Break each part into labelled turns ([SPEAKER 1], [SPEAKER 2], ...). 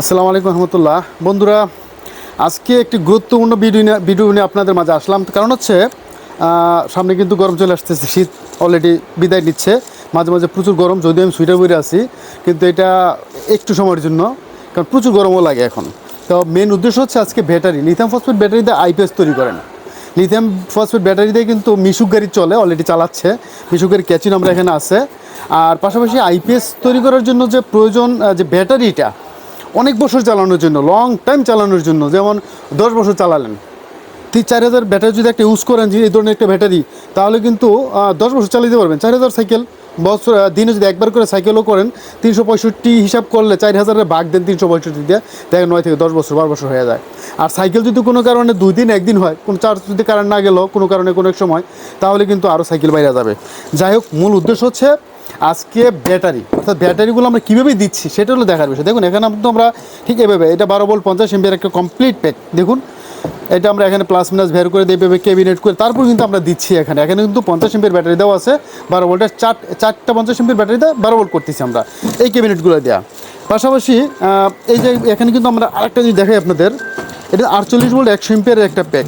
[SPEAKER 1] আসসালামু আলাইকুম রহমতুল্লাহ। বন্ধুরা, আজকে একটি গুরুত্বপূর্ণ ভিডিও নিয়ে ভিডিও নিয়ে আপনাদের মাঝে আসলাম। কারণ হচ্ছে সামনে কিন্তু গরম চলে আসতেছে, শীত অলরেডি বিদায় নিচ্ছে। মাঝে মাঝে প্রচুর গরম, যদিও আমি সুইটার পরে আছি, কিন্তু এটা একটু সময়ের জন্য, কারণ প্রচুর গরমও লাগে এখন। তো মেন উদ্দেশ্য হচ্ছে আজকে ব্যাটারি লিথিয়াম ফসফেট ব্যাটারি দিয়ে আইপিএস তৈরি করেন। লিথিয়াম ফসফেট ব্যাটারি দিয়ে কিন্তু মিশুক গাড়ি চলে অলরেডি চালাচ্ছে। মিশুক গাড়ি ক্যাচিন আমরা এখানে আছে। আর পাশাপাশি আইপিএস তৈরি করার জন্য যে প্রয়োজন যে ব্যাটারিটা অনেক বছর চালানোর জন্য লং টাইম চালানোর জন্য। যেমন দশ বছর চালালেন। তিন চার হাজার ব্যাটারি যদি একটা ইউজ করেন, যে এই ধরনের একটা ব্যাটারি তাহলে কিন্তু দশ বছর চালাতে পারবেন। চার হাজার সাইকেল বছর দিনে যদি একবার করে সাইকেলও করেন, তিনশো পঁয়ষট্টি হিসাব করলে চার হাজারের ভাগ দেন তিনশো পঁয়ষট্টি দিয়ে, দেখেন নয় থেকে দশ বছর, বারো বছর হয়ে যায়। আর সাইকেল যদি কোনো কারণে দুই দিন, একদিন হয়, কোনো চার্জ যদি কারেন্ট না গেলেও কোনো কারণে কোনো এক সময়, তাহলে কিন্তু আরও সাইকেল বাইরে যাবে। যাই হোক, মূল উদ্দেশ্য হচ্ছে আজকে ব্যাটারি, অর্থাৎ ব্যাটারিগুলো আমরা কীভাবে দিচ্ছি সেটা হলো দেখার বিষয়। দেখুন, এখানে আমরা ঠিক এভাবে, এটা বারো বল পঞ্চাশ এমবির একটা কমপ্লিট প্যাক দেখুন। এটা আমরা এখানে প্লাস মাইনাস ভের করে দিয়ে এভাবে ক্যাবিনেট করে, তারপর কিন্তু আমরা দিচ্ছি এখানে। এখানে কিন্তু পঞ্চাশ এমবির ব্যাটারি দেওয়া আছে, বারো ভোল্টের চার, চারটা পঞ্চাশ এমবির ব্যাটারি দেওয়া, বারো ভোল্ট করতেছি আমরা এই ক্যাবিনেটগুলো দেওয়া পাশাপাশি এই যে এখানে কিন্তু আমরা আরেকটা জিনিস দেখাই আপনাদের, এটা আটচল্লিশ ভোল্ট একশো এমপিয়ারের একটা প্যাক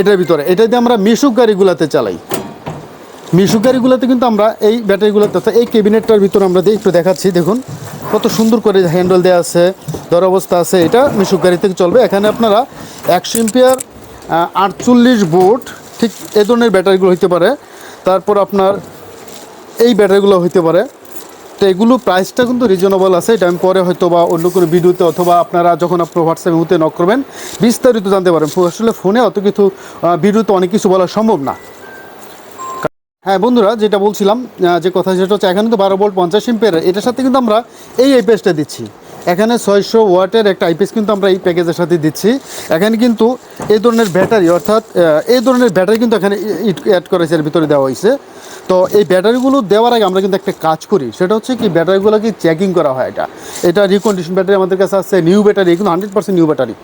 [SPEAKER 1] এটার ভিতরে, এটা দিয়ে আমরা মিশুক গাড়িগুলোতে চালাই। মিশুক গাড়িগুলোতে কিন্তু আমরা এই ব্যাটারিগুলোতে, অর্থাৎ এই ক্যাবিনেটটার ভিতরে আমরা একটু দেখাচ্ছি, দেখুন। কত সুন্দর করে হ্যান্ডেল দেওয়া আছে, দর অবস্থা আছে, এটা মিশুক গাড়ি থেকে চলবে। এখানে আপনারা একশো এম্পিয়ার আটচল্লিশ বোর্ড ঠিক এই ধরনের ব্যাটারিগুলো হইতে পারে। তারপর আপনার এই ব্যাটারিগুলো হইতে পারে। তো এগুলো প্রাইসটা কিন্তু রিজনেবল আছে, এটা আমি পরে হয়তো বা অন্য কোনো ভিডিওতে অথবা আপনারা যখন আপনার হোয়াটসঅ্যাপে মুহূর্তে নক করবেন, বিস্তারিত জানতে পারেন আসলে ফোনে অত কিছু ভিডিওতে অনেক কিছু বলা সম্ভব না। হ্যাঁ বন্ধুরা, যেটা বলছিলাম যে কথা সেটা হচ্ছে এখানে তো বারো ভোল্ট পঞ্চাশ এম্পের এটার সাথে কিন্তু আমরা এই আইপিএসটা দিচ্ছি। এখানে ছয়শো ওয়াটের একটা আইপিএস কিন্তু আমরা এই প্যাকেজের সাথে দিচ্ছি। এখানে কিন্তু এই ধরনের ব্যাটারি, অর্থাৎ এই ধরনের ব্যাটারি কিন্তু এখানে অ্যাড করেছে এর ভিতরে দেওয়া হয়েছে। তো এই ব্যাটারিগুলো দেওয়ার আগে আমরা কিন্তু একটা কাজ করি, সেটা হচ্ছে কি ব্যাটারিগুলোকে চেকিং করা হয় এটা। এটা রিকন্ডিশন ব্যাটারি আমাদের কাছে আছে নিউ ব্যাটারি কিন্তু হান্ড্রেড পার্সেন্ট নিউ ব্যাটারি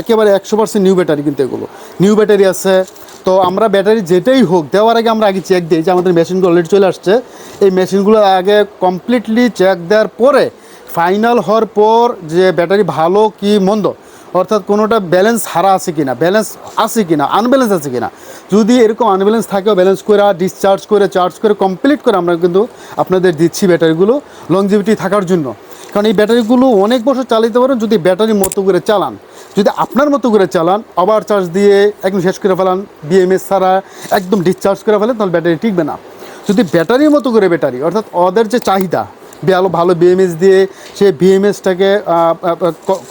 [SPEAKER 1] একেবারে একশো পার্সেন্ট নিউ ব্যাটারি কিন্তু এগুলো। নিউ ব্যাটারি আছে তো আমরা ব্যাটারি যেটাই হোক, দেওয়ার আগে আমরা আগে চেক দিই যে আমাদের মেশিনগুলো অলরেডি চলে আসছে। এই মেশিনগুলো আগে কমপ্লিটলি চেক দেওয়ার পরে ফাইনাল হওয়ার পর যে ব্যাটারি ভালো কি মন্দ, অর্থাৎ কোনোটা ব্যালেন্স হারা আছে কিনা ব্যালেন্স আছে কিনা আনব্যালেন্স আছে কিনা, যদি এরকম আনব্যালেন্স থাকেও ব্যালেন্স করে ডিসচার্জ করে চার্জ করে কমপ্লিট করে আমরা কিন্তু আপনাদের দিচ্ছি ব্যাটারিগুলো লংজিভিটি থাকার জন্য। কারণ এই ব্যাটারিগুলো অনেক বছর চালাতে পারেন যদি ব্যাটারি মতো করে চালান। যদি আপনার মতো করে চালান, আবার চার্জ দিয়ে একদম শেষ করে ফেলান বিএমএস ছাড়া একদম ডিসচার্জ করে ফেলেন, তাহলে ব্যাটারি টিকবে না। যদি ব্যাটারির মতো করে ব্যাটারি, অর্থাৎ ওদের যে চাহিদা ভালো ভালো বিএমএস দিয়ে সে বিএমএসটাকে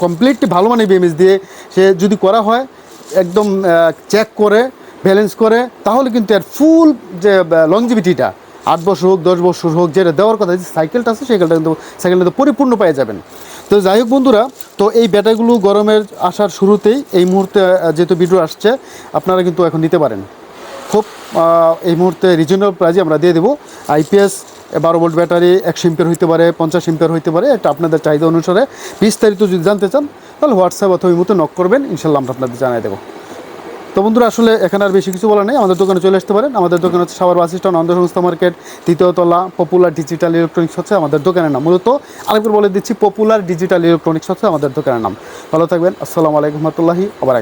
[SPEAKER 1] কমপ্লিটলি ভালো মানে বিএমএস দিয়ে সে যদি করা হয়, একদম চেক করে ব্যালেন্স করে, তাহলে কিন্তু এর ফুল যে লংজিভিটিটা আট বছর হোক, দশ বছর হোক, যেটা দেওয়ার কথা, যে সাইকেলটা আছে সাইকেলটা কিন্তু সাইকেলটা তো পরিপূর্ণ পেয়ে যাবেন। তো যাই হোক বন্ধুরা, তো এই ব্যাটারিগুলো গরমের আসার শুরুতেই এই মুহূর্তে যেহেতু ভিডিও আসছে, আপনারা কিন্তু এখন নিতে পারেন। খুব এই মুহূর্তে রিজনেবল প্রাইজে আমরা দিয়ে দেবো। আইপিএস বারো ভোল্ট ব্যাটারি একশো এম্পিয়ার হইতে পারে, পঞ্চাশ এম্পিয়ার হইতে পারে, এটা আপনাদের চাহিদা অনুসারে। বিস্তারিত যদি জানতে চান, তাহলে হোয়াটসঅ্যাপ অথবা এই মুহূর্তে নক করবেন ইনশাল্লাহ আমরা আপনাদের জানিয়ে দেবো। তো বন্ধুরা, আসলে এখানে আর বেশি কিছু বলা নেই। আমাদের দোকানে চলে আসতে পারেন। আমাদের দোকান হচ্ছে সাবার বাস স্ট্যান্ড সংস্থা মার্কেট তৃতীয়তলা পপুলার ডিজিটাল ইলেকট্রনিক্স হচ্ছে আমাদের দোকানের নাম। মূলত আরেকবার বলে দিচ্ছি, পপুলার ডিজিটাল ইলেকট্রনিক্স হচ্ছে আমাদের দোকানের নাম। ভালো থাকবেন। আসসালামু আলাইকুম রহমতুল্লাহি আবার